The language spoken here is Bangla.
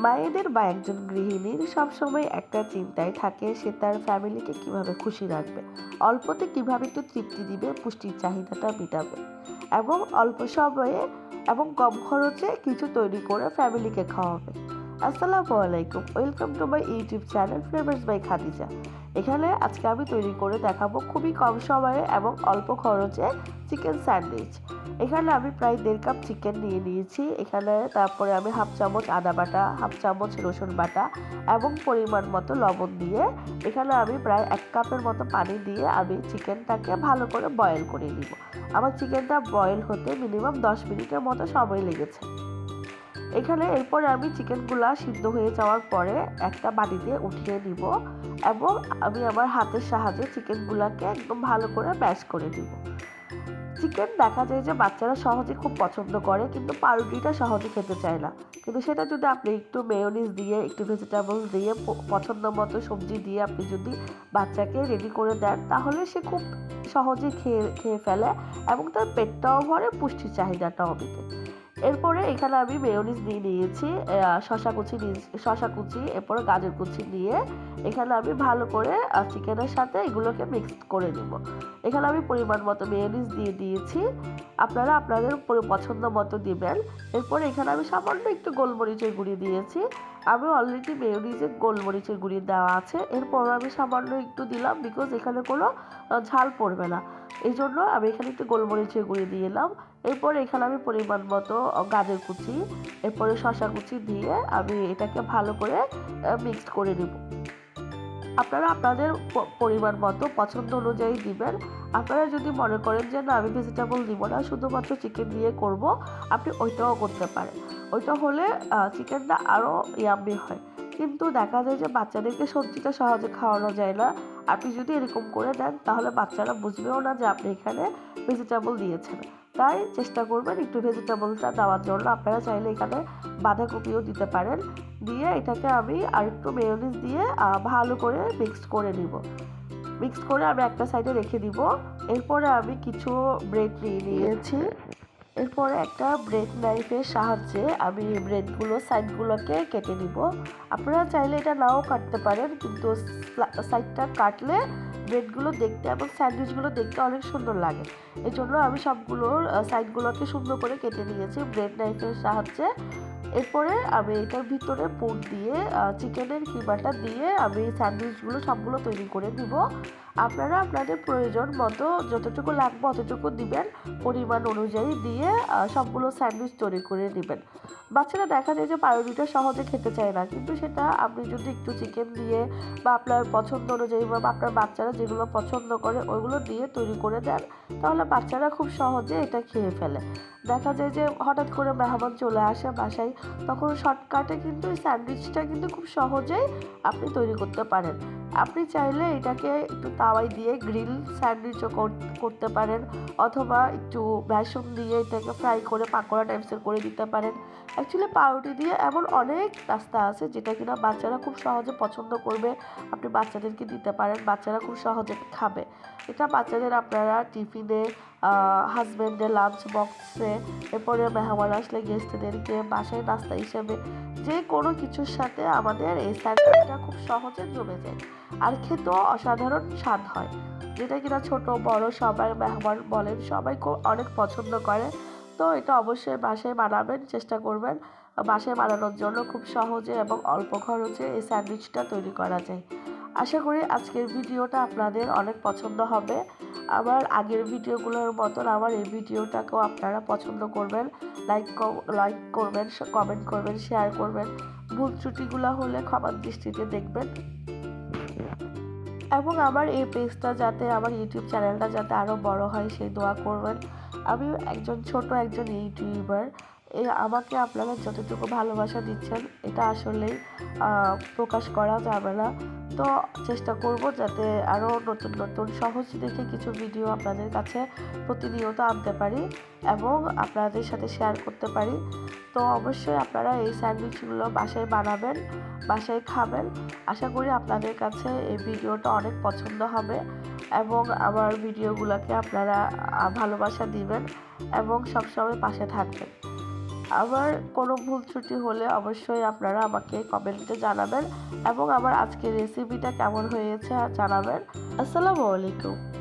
মায়েদের বা একজন গৃহিণীর সবসময় একটা চিন্তায় থাকে, সে তার ফ্যামিলিকে কীভাবে খুশি রাখবে? অল্পতে কীভাবে একটু তৃপ্তি দিবে? পুষ্টির চাহিদাটা মেটাবে। এবং অল্প সময়ে এবং কম খরচে কিছু তৈরি করে ফ্যামিলিকে খাওয়াবে। আসসালামু আলাইকুম, welcome to my YouTube channel flavours by Khadija. এখানে আজকে আমি তৈরি করে দেখাবো খুবই কম সময়ে এবং অল্প খরচে চিকেন স্যান্ডউইচ। এখানে আমি প্রায় দেড় কাপ চিকেন নিয়ে নিয়েছি। এখানে তারপরে আমি হাফ চামচ আদা বাটা, হাফ চামচ রসুন বাটা এবং পরিমাণ মতো লবণ দিয়ে এখানে আমি প্রায় এক কাপের মতো পানি দিয়ে আমি চিকেনটাকে ভালো করে বয়েল করে নিব। আমার চিকেনটা বয়েল হতে মিনিমাম দশ মিনিটের মতো সময় লেগেছে। এখানে এরপরে আমি চিকেনগুলা সিদ্ধ হয়ে যাওয়ার পরে একটা বাটিতে উঠিয়ে নিব এবং আমি আমার হাতের সাহায্যে চিকেনগুলাকে একদম ভালো করে ম্যাশ করে দিব চিকেন দেখা যায় যে বাচ্চারা সহজে খুব পছন্দ করে কিন্তু পাউরুটিটা সহজে খেতে চায় না। কিন্তু সেটা যদি আপনি একটু মেয়োনিজ দিয়ে, একটু ভেজিটেবলস দিয়ে পছন্দ মতো সবজি দিয়ে আপনি যদি বাচ্চাকে রেডি করে দেন, তাহলে সে খুব সহজে খেয়ে খেয়ে ফেলে এবং তার পেটটাও ভরে পুষ্টির চাহিদাটাও মেটে। এরপরে এখানে আমি মেয়নিজ দিয়ে নিয়েছি শশা কুচি শশা কুচি, এরপরে গাজর কুচি নিয়ে এখানে আমি ভালো করে চিকেনের সাথে এগুলোকে মিক্স করে নেব। এখানে আমি পরিমাণ মতো মেয়নিজ দিয়ে দিয়েছি, আপনারা আপনাদের পছন্দ মতো দিবেন। এরপরে এখানে আমি সামান্য একটু গোলমরিচের গুঁড়ি দিয়েছি আমি অলরেডি মেয়োনিজে গোলমরিচের গুঁড়ি দেওয়া আছে। এরপর আমি সামান্য একটু দিলাম বিকজ এখানে কোনো ঝাল পড়বে না। এই জন্য আমি এখানে একটু গোলমরিচের গুঁড়ি দিয়ে এলাম। এরপর এখানে আমি পরিমাণ মতো গাজর কুচি, এরপরে শসা কুচি দিয়ে আমি এটাকে ভালো করে মিক্সড করে নিব। আপনারা আপনাদের পরিমাণ মতো পছন্দ অনুযায়ী দিবেন। আপনারা যদি মনে করেন যে, না, আমি ভেজিটেবল দিব না, শুধুমাত্র চিকেন দিয়ে করব, আপনি ওইটাও করতে পারেন। ওইটা হলে চিকেনটা আরও ইয়াম্মি হয়। কিন্তু দেখা যায় যে, বাচ্চাদেরকে সবজিটা সহজে খাওয়ানো যায় না। আপনি যদি এরকম করে দেন, তাহলে বাচ্চারা বুঝবেও না যে, আপনি এখানে ভেজিটেবল দিয়েছেন। তাই চেষ্টা করবেন একটু ভেজিটেবলটা দেওয়ার জন্য। আপনারা চাইলে এখানে বাঁধাকপিও দিতে পারেন। দিয়ে এটাকে আমি আর একটু মেয়োনিজ দিয়ে ভালো করে মিক্সড করে নিব। মিক্স করে আমি একটা সাইডে রেখে দিব। এরপরে আমি কিছু ব্রেড নিয়ে নিয়েছি। এরপরে একটা ব্রেড নাইফের সাহায্যে আমি ব্রেডগুলো সাইডগুলোকে কেটে নিব। আপনারা চাইলে এটা নাও কাটতে পারেন, কিন্তু সাইডটা কাটলে ব্রেডগুলো দেখতে এবং স্যান্ডউইচগুলো দেখতে অনেক সুন্দর লাগে। এই জন্য আমি সবগুলোর সাইডগুলোকে সুন্দর করে কেটে নিয়েছি। ব্রেড নাইফের সাহায্যে এরপরে আমি এটার ভিতরে পুর দিয়ে চিকেনের কিমাটা দিয়ে আমি স্যান্ডউইচগুলো সবগুলো তৈরি করে দিব আপনারা আপনাদের প্রয়োজন মতো যতটুকু লাগবে অতটুকু দিবেন, পরিমাণ অনুযায়ী দিয়ে সবগুলো স্যান্ডউইচ তৈরি করে নেবেন। বাচ্চারা দেখা যায় যে পাউরুটিটা সহজে খেতে চায় না, কিন্তু সেটা আপনি যদি একটু চিকেন দিয়ে বা আপনার পছন্দ অনুযায়ী বা আপনার বাচ্চারা যেগুলো পছন্দ করে ওইগুলো দিয়ে তৈরি করে দেন, তাহলে বাচ্চারা খুব সহজে এটা খেয়ে ফেলে। দেখা যায় যে হঠাৎ করে মেহমান চলে আসে বাসায় তখন শর্টকাটে কিন্তু এই স্যান্ডউইচটা কিন্তু খুব সহজেই আপনি তৈরি করতে পারেন। আপনি চাইলে এটাকে একটু তাওয়াই দিয়ে গ্রিল স্যান্ডউইচও করতে পারেন অথবা একটু বেসন দিয়ে এটাকে ফ্রাই করে পাকোড়া টাইপসের করে দিতে পারেন। অ্যাকচুয়ালি পাউরুটি দিয়ে এমন অনেক নাস্তা আছে যেটা কিনা বাচ্চারা খুব সহজে পছন্দ করবে। আপনি বাচ্চাদেরকে দিতে পারেন, বাচ্চারা খুব সহজে খাবে। এটা বাচ্চাদের আপনারা টিফিনে হাজব্যান্ডের লাঞ্চ বক্সে এরপরে মেহমান আসলে গেস্টদেরকে বাসায় নাস্তা হিসেবে যে কোনো কিছুর সাথে আমাদের এই স্যান্ডউইচটা খুব সহজে জমে যায় আর খেতেও অসাধারণ স্বাদ হয়। যেটা কিনা ছোট, বড় সবাই মেহমান বলেন, সবাই খুব অনেক পছন্দ করে। তো এটা অবশ্যই বাসায় বানাবেন, চেষ্টা করবেন। বাসায় বানানোর জন্য খুব সহজে এবং অল্প খরচে এই স্যান্ডউইচটা তৈরি করা যায়। আশা করি আজকের ভিডিওটা আপনাদের অনেক পছন্দ হবে। আমার আগের ভিডিওগুলোর মতন আমার এই ভিডিওটাকেও আপনারা পছন্দ করবেন। লাইক লাইক করবেন কমেন্ট করবেন, শেয়ার করবেন। ভুল ত্রুটিগুলো হলে ক্ষমার দৃষ্টিতে দেখবেন। এবং আমার এই পেজটা যাতে, আমার ইউটিউব চ্যানেলটা যাতে আরও বড় হয়, সেই দোয়া করবেন। আমি একজন ছোট একজন ইউটিউবার আমাকে আপনারা যতটুকু ভালোবাসা দিচ্ছেন, এটা আসলেই প্রকাশ করা যাবে না। তো চেষ্টা করব যাতে আরও নতুন নতুন, সহজ দেখে কিছু ভিডিও আপনাদের কাছে প্রতিনিয়ত আনতে পারি এবং আপনাদের সাথে শেয়ার করতে পারি। তো অবশ্যই আপনারা এই স্যান্ডউইচগুলো বাসায় বানাবেন, বাসায় খাবেন। আশা করি আপনাদের কাছে এই ভিডিওটা অনেক পছন্দ হবে এবং আমার ভিডিওগুলোকে আপনারা ভালোবাসা দিবেন এবং সবসময় পাশে থাকবেন। আমার কোনো ভুল ত্রুটি হলে অবশ্যই আপনারা আমাকে কমেন্টে জানাবেন এবং আমার আজকের রেসিপিটা কেমন হয়েছে জানাবেন। আসসালামু আলাইকুম।